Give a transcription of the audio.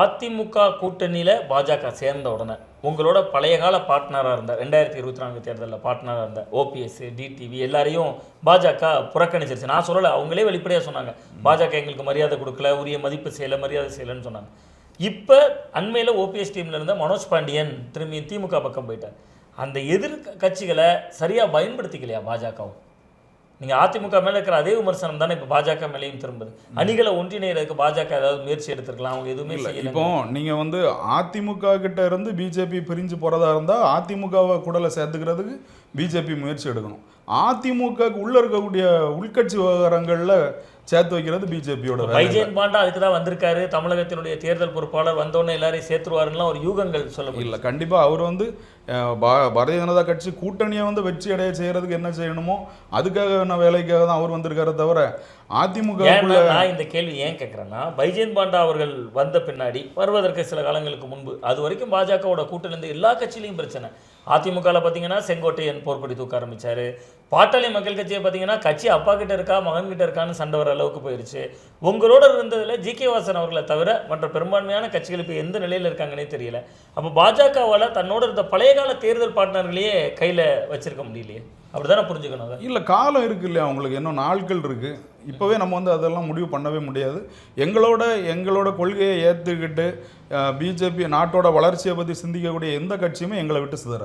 அதிமுக கூட்டணியில் பாஜக சேர்ந்த உடனே உங்களோட பழைய கால பார்ட்னராக இருந்த ரெண்டாயிரத்தி இருபத்தி நான்கு தேர்தலில் பார்ட்னராக இருந்த ஓபிஎஸ் டிடிவி எல்லாரையும் பாஜக புறக்கணிச்சிருச்சு. நான் சொல்லலை அவங்களே வெளிப்படையாக சொன்னாங்க. பாஜக எங்களுக்கு மரியாதை கொடுக்கல உரிய மதிப்பு செய்யலை மரியாதை செய்யலைன்னு சொன்னாங்க. இப்போ அண்மையில் ஓபிஎஸ் டீம்ல இருந்த மனோஜ் பாண்டியன் திரும்பி திமுக பக்கம் போயிட்டார். அந்த எதிர் கட்சிகளை சரியாக பயன்படுத்திக்கலையா பாஜகவும்? நீங்கள் அதிமுக மேலே இருக்கிற அதே விமர்சனம் தானே இப்போ பாஜக மேலேயும் திரும்புது. அணிகளை ஒன்றிணைறதுக்கு பாஜக ஏதாவது முயற்சி எடுத்திருக்கலாம் அவங்க எதுவுமே இல்ல இப்போ நீங்க வந்து அதிமுக கிட்ட இருந்து பிஜேபி பிரிஞ்சு போறதா இருந்தா அதிமுகவை கூடல சேர்த்துக்கிறதுக்கு பிஜேபி முயற்சி எடுக்கணும். அதிமுக உள்ள இருக்கக்கூடிய உள்கட்சி விவகாரங்கள்ல சேர்த்து வைக்கிறது பிஜேபியோட வைஜெயந்த் பாண்டா அதுக்கு தான் வந்திருக்காரு. தமிழகத்தினுடைய தேர்தல் பொறுப்பாளர் வந்தோடனே எல்லாரையும் சேர்த்துருவாருலாம் ஒரு யூகங்கள் சொல்ல இல்ல கண்டிப்பா அவர் வந்து பாரதிய ஜனதா கட்சி கூட்டணியை வந்து வெற்றி அடைய செய்யறதுக்கு என்ன செய்யணுமோ அதுக்காக நான் வேலைக்காக தான் அவர் வந்திருக்காரே தவிர அதிமுக நான் இந்த கேள்வி ஏன் கேட்குறேன்னா பைஜெயந்த் பாண்டா அவர்கள் வந்த பின்னாடி வருவதற்கு சில காலங்களுக்கு முன்பு அது வரைக்கும் பாஜகவோட கூட்டணி எல்லா கட்சியிலையும் பிரச்சனை. அதிமுகவில் பார்த்தீங்கன்னா செங்கோட்டையன் போர்க்கொடி தூக்க ஆரம்பிச்சாரு. பாட்டாளி மக்கள் கட்சியை பார்த்தீங்கன்னா கட்சி அப்பா கிட்ட இருக்கா மகன் கிட்ட இருக்கான்னு சண்டை வர அளவுக்கு போயிருச்சு. உங்களோட இருந்ததில் ஜி கே வாசன் அவர்களை தவிர மற்ற பெரும்பான்மையான கட்சிகள் இப்போ எந்த நிலையில் இருக்காங்கன்னே தெரியல. அப்போ பாஜகவால் தன்னோட இருந்த பழைய கால தேர்தல் பார்ட்னர்களையே கையில் வச்சிருக்க முடியலையே? அப்படிதானே புரிஞ்சுக்கணும் இல்லை காலம் இருக்கு இல்லையா அவங்களுக்கு? இன்னும் நாட்கள் இருக்கு. இப்போவே நம்ம வந்து அதெல்லாம் முடிவு பண்ணவே முடியாது. எங்களோட எங்களோட கொள்கையை ஏற்றுக்கிட்டு பிஜேபி நாட்டோட வளர்ச்சியை பற்றி சிந்திக்கக்கூடிய எந்த கட்சியுமே எங்களை விட்டு சிதறாது.